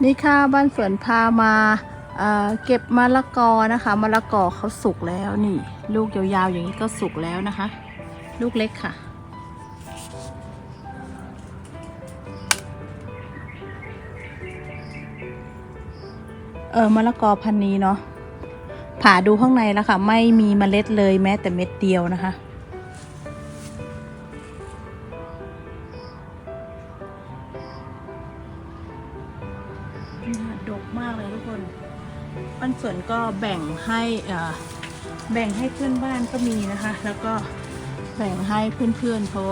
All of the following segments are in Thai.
นี่ค่ะบ้านสวนพามาเเก็บมะละกอนะคะมะละกอเขาสุกแล้วนี่ ลูกยาวๆอย่างนี้ก็สุกแล้วนะคะ ลูกเล็กค่ะ เออมะละกอพันนี้เนาะผ่าดูข้างในแล้วค่ะ ไม่มีเมล็ดเลยแม้แต่เม็ดเดียวนะคะ ดกมากเลยทุกคนบ้านสวนก็แบ่งให้แบ่งให้เพื่อนบ้านก็มีนะคะ แล้วก็แบ่งให้เพื่อนๆเขา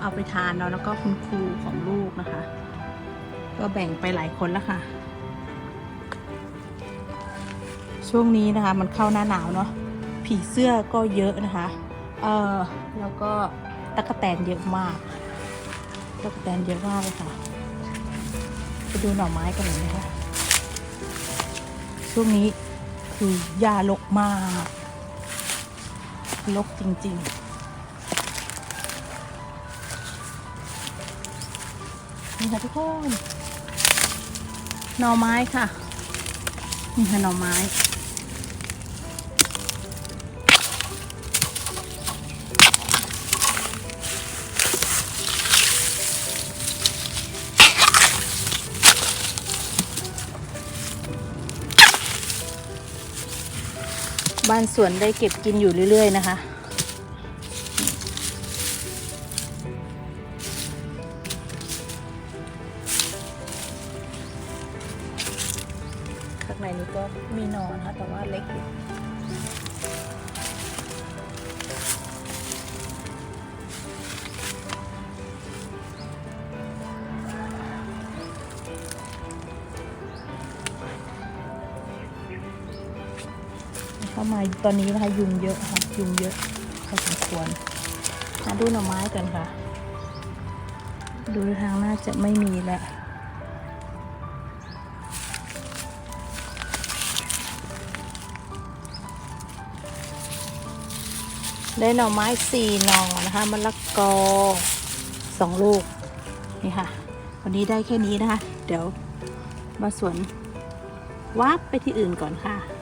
เอาไปทานเนาะแล้วก็คุณครูของลูกนะคะ ก็แบ่งไปหลายคนแล้วค่ะ ช่วงนี้นะคะมันเข้าหน้าหนาวเนาะผีเสื้อก็เยอะนะคะเออแล้วก็ตะกแตนเยอะมากตะกแตนเยอะมากเลยค่ะ ไปดูหน่อไม้กันหน่อยนะคะ ช่วงนี้คือยาลกมากลกจริง ๆ นี่ค่ะทุกคน หน่อไม้ค่ะ นี่ค่ะหน่อไม้ บ้านสวนได้เก็บกินอยู่เรื่อย ๆ นะคะ ข้างในนี้ก็มีนอนนะคะแต่ว่าเล็กอยู่ เข้ามาตอนนี้นะคะยุงเยอะค่ะยุงเยอะพอสมควรมาดูหน่อไม้กันค่ะ ดูทางน่าจะไม่มีแล้วได้หน่อไม้สี่หน่อนะคะมะละกอสองลูกนี่ค่ะ วันนี้ได้แค่นี้นะคะ เดี๋ยวมาสวนวับไปที่อื่นก่อนค่ะ